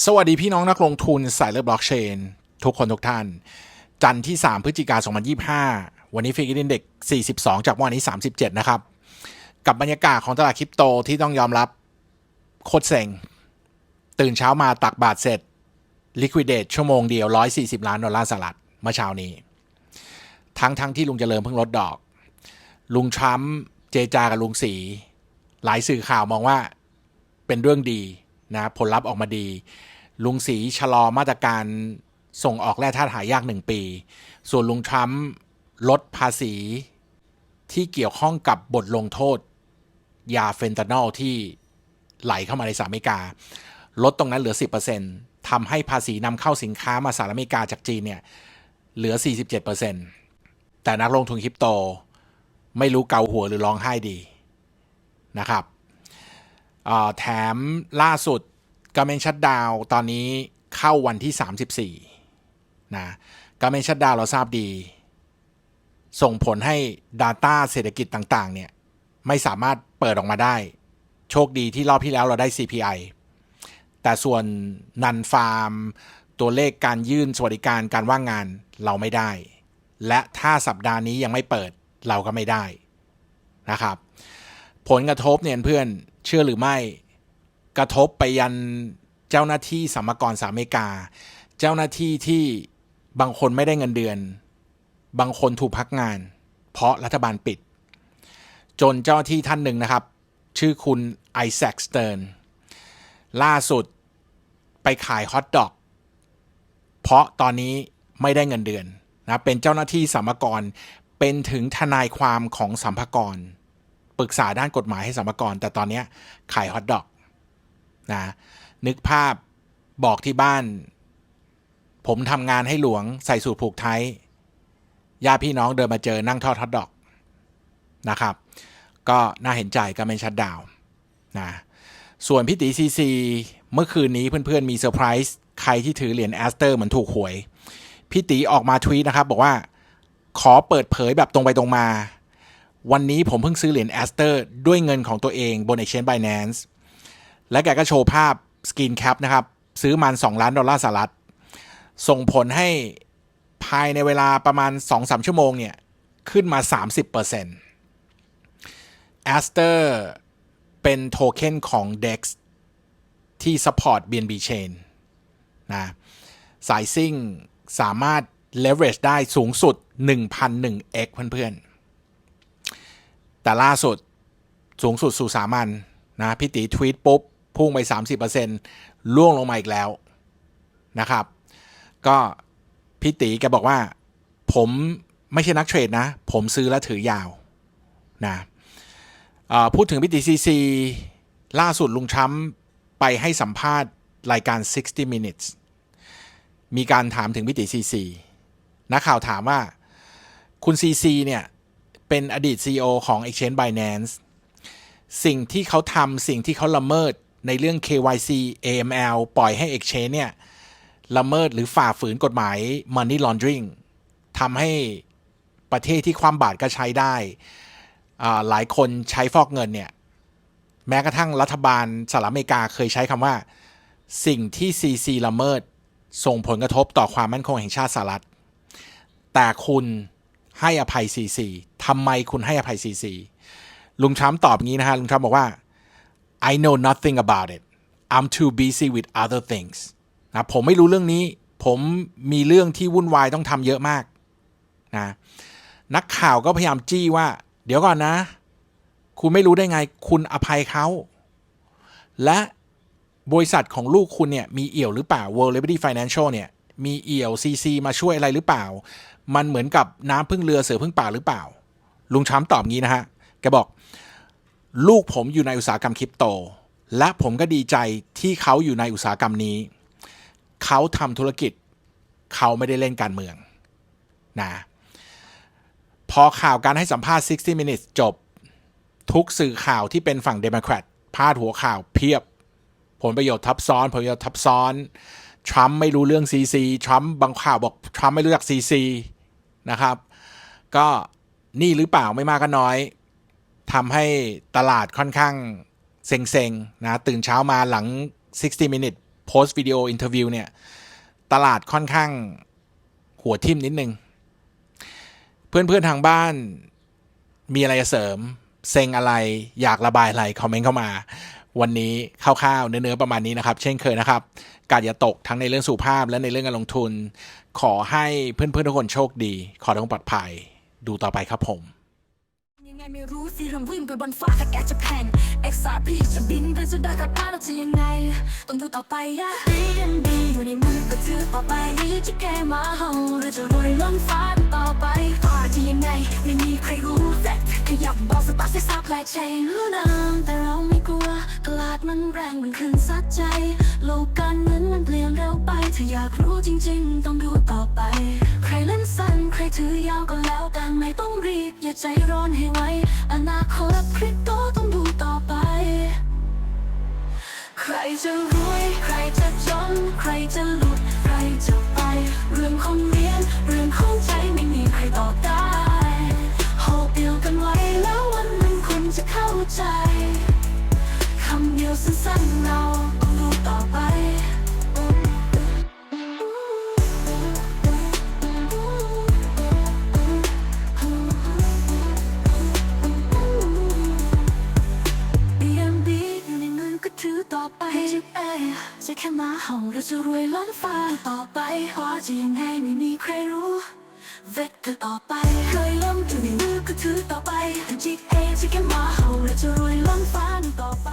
สวัสดีพี่น้องนักลงทุนสายเลือดบล็อกเชน ทุกคนทุกท่าน จันทร์ที่ 3 พฤศจิกายน 2025 วันนี้ฟิกอินเด็ก42 จากวันนี้ 37 นะครับ กับบรรยากาศของตลาดคริปโตที่ต้องยอมรับโคตรเซ็ง ตื่นเช้ามาตักบาทเสร็จ liquidate ชั่วโมงเดียว 140 ล้านดอลลาร์สหรัฐเมื่อเช้านี้ ทั้งทั้งที่ลุงเจริญเพิ่งลดดอก ลุงทรัมป์เจจากับลุงสี หลายสื่อข่าวมองว่าเป็นเรื่องดี นะผลลัพธ์ออกมาดี ลุงสีชะลอมาตรการส่งออกแร่ธาตุหายากหนึ่งปี ส่วนลุงทรัมป์ลดภาษีที่เกี่ยวข้องกับบทลงโทษ ยาเฟนตาโนอลที่ไหลเข้ามาในสหรัฐอเมริกา ลดตรงนั้นเหลือ 10%ทำให้ภาษีนำเข้าสินค้ามาสหรัฐอเมริกาจากจีนเนี่ยเหลือ 47%แต่นักลงทุนคริปโต ไม่รู้เกาหัวหรือร้องไห้ดีนะครับ แถมล่าสุดกาเมนชัดดาวตอนนี้เข้าวันที่ 34นะกาเมนชัดดาวเราทราบดี ส่งผลให้ Data เศรษฐกิจต่าง ๆ เนี่ย ไม่สามารถเปิดออกมาได้ โชคดีที่รอบที่แล้วเราได้ CPI แต่ส่วนนันฟาร์ม ตัวเลขการยื่นสวัสดิการการว่างงานเราไม่ได้ และถ้าสัปดาห์นี้ยังไม่เปิดเราก็ไม่ได้นะครับ ผลกระทบเนี่ยเพื่อน เชื่อหรือไม่กระทบไปยันเจ้าหน้าที่สมกรสหรัฐอเมริกา เจ้าหน้าที่ที่บางคนไม่ได้เงินเดือน บางคนถูกพักงาน เพราะรัฐบาลปิด จนเจ้าหน้าที่ท่านหนึ่งนะครับ ชื่อคุณไอแซคสเติร์นล่าสุดไปขายฮอทดอกเพราะตอนนี้ไม่ได้เงินเดือนนะเป็นเจ้าหน้าที่สัมภากรเป็นถึงทนายความของสัมภากร ปรึกษาด้านกฎหมายให้สมากรแต่ตอนนี้ขายฮอทดอกนะนึกภาพบอกที่บ้าน ผมทำงานให้หลวงใส่สูตรผูกไทยญาติพี่น้องเดินมาเจอนั่งทอดฮอทดอกนะครับ ก็น่าเห็นใจก็เป็นชัดดาวน์นะส่วนพี่ตีซีซีเมื่อคืนนี้เพื่อนๆมีเซอร์ไพรส์ใครที่ถือเหรียญแอสเตอร์เหมือนถูกหวย พี่ตีออกมาทวีตนะครับ บอกว่าขอเปิดเผยแบบตรงไปตรงมา วันนี้ผมเพิ่งซื้อเหรียญแอสเตอร์ด้วยเงินของตัวเองบน Exchange Binance และแกก็โชว์ภาพสกรีนแคปนะครับ ซื้อมัน 2 ล้านดอลลาร์สหรัฐ ส่งผลให้ภายในเวลาประมาณ 2-3 ชั่วโมงเนี่ย ขึ้นมา 30% a s t e r เป็นโทเค็นของ DEX ที่ support BNB Chain นะสายซิ่งสามารถ leverage ได้สูงสุด 1,001x เพื่อนๆ แต่ล่าสุดสูงสุดสู่สามัญนะพี่ตีทวีตปุ๊บ พุ่งไป 30%ล่วงลงมาอีกแล้วนะครับ ก็พี่ตีแกบอกว่า ผมไม่ใช่นักเทรดนะ ผมซื้อแล้วถือยาวนะพูดถึงพี่ตีซีซีล่าสุดลุงทรัมไปให้สัมภาษณ์รายการ 60 minutes มีการถามถึงพี่ตีซีซีนักข่าวถามว่าคุณซีซีเนี่ย เป็นอดีต CEO ของ Exchange Binance สิ่งที่เขาทำสิ่งที่เขาละเมิดในเรื่อง KYC AML ปล่อยให้ Exchange เนี่ยละเมิดหรือฝ่าฝืนกฎหมาย Money Laundering ทำให้ประเทศที่ความบาตรก็ใช้ได้อ่าหลายคนใช้ฟอกเงินเนี่ย แม้กระทั่งรัฐบาลสหรัฐอเมริกาเคยใช้คำว่า สิ่งที่ CC ละเมิด ส่งผลกระทบต่อความมั่นคงแห่งชาติสหรัฐ แต่คุณ ให้อภัย CC ทำไมคุณให้อภัย CC ลุงทรัมป์ตอบงี้นะฮะลุงทรัมป์บอกว่า I know nothing about it I'm too busy with other things นะผมไม่รู้เรื่องนี้ ผมมีเรื่องที่วุ่นวายต้องทำเยอะมากนะนักข่าวก็พยายามจี้ว่า เดี๋ยวก่อนนะ คุณไม่รู้ได้ไง คุณอภัยเขาและบริษัทของลูกคุณเนี่ยมีเอี่ยวหรือเปล่า World Liberty Financial เนี่ย มีเอี่ยว CC มาช่วยอะไรหรือเปล่า มันเหมือนกับน้ำพึ่งเรือเสือพึ่งป่าหรือเปล่า ลุงทรัมตอบงี้นะฮะ แกบอก ลูกผมอยู่ในอุตสาหกรรมคริปโต และผมก็ดีใจที่เขาอยู่ในอุตสาหกรรมนี้ เขาทำธุรกิจ เขาไม่ได้เล่นการเมืองนะพอข่าวการให้สัมภาษณ์ 60 minutes จบ ทุกสื่อข่าวที่เป็นฝั่งเดโมแครตพาดหัวข่าวเพียบ ผลประโยชน์ทับซ้อน ผลประโยชน์ทับซ้อน ทรัมป์ไม่รู้เรื่อง CC ทรัมป์บางข่าวบอกทรัมป์ไม่รู้จัก CC นะครับ ก็นี่หรือเปล่าไม่มากก็น้อยทำให้ตลาดค่อนข้างเซ็งๆนะตื่นเช้ามาหลัง 60 minutes ผโพสต์วิดีโออินเทอร์วิวเนี่ย ตลาดค่อนข้างหัวทิ่มนิดนึง เพื่อนๆทางบ้านมีอะไรจะเสริม เซ็งอะไรอยากระบายอะไร คอมเมนต์เข้ามา วันนี้คร่าวๆเนื้อๆประมาณนี้นะครับ เช่นเคยนะครับการอย่าตกทั้งในเรื่องสุภาพและในเรื่องการลงทุน ขอให้เพื่อนๆทุกคนโชคดี ขอทุกคนปลอดภัย ดูต่อไปครับผมยังไงไม่รู้สิเรื่องวิ่งไปบนฟ้าถ้าแกจะแข่ง XRP จะบินไปสุดได้กับบ้าเราจะยังไงต้องดูต่อไปอะดียังดีอยู่ในมือก็ถือต่อไปจะแก้มาเฮาหรือจะรวยล้นฟ้าต่อไปฟ้าจะยังไงไม่มีใครรู้แต่ขยับเบาสตาร์ทเสียซับแลกใจรู้น้ำแต่เราไม่กลัว ตลาดมันแรงมันขึ้นซัดใจ โลกการเงินมันเปลี่ยนเร็วไป ถ้าอยากรู้จริง ๆ ต้องดูต่อไป ใครเล่นสั้นใครถือยาวก็แล้วแต่ไม่ต้องรีบ อย่าใจร้อนให้ไวอนาคตคริปโตต้องดูต่อไป ใครจะรวย ใครจะจน ใครจะหลุด ใครจะไป เรื่องของเรียนเรื่องของ มาเห่าเราจะรวยล้นฟ้าต่อไปหัวจะยังไงไม่มีใครรู้ เวทก็ต่อไปเคยล้มอยู่ในมือก็ถือต่อไปจิกเอจะแค่มาเห่าเราจะรวยล้นฟ้าต่อไป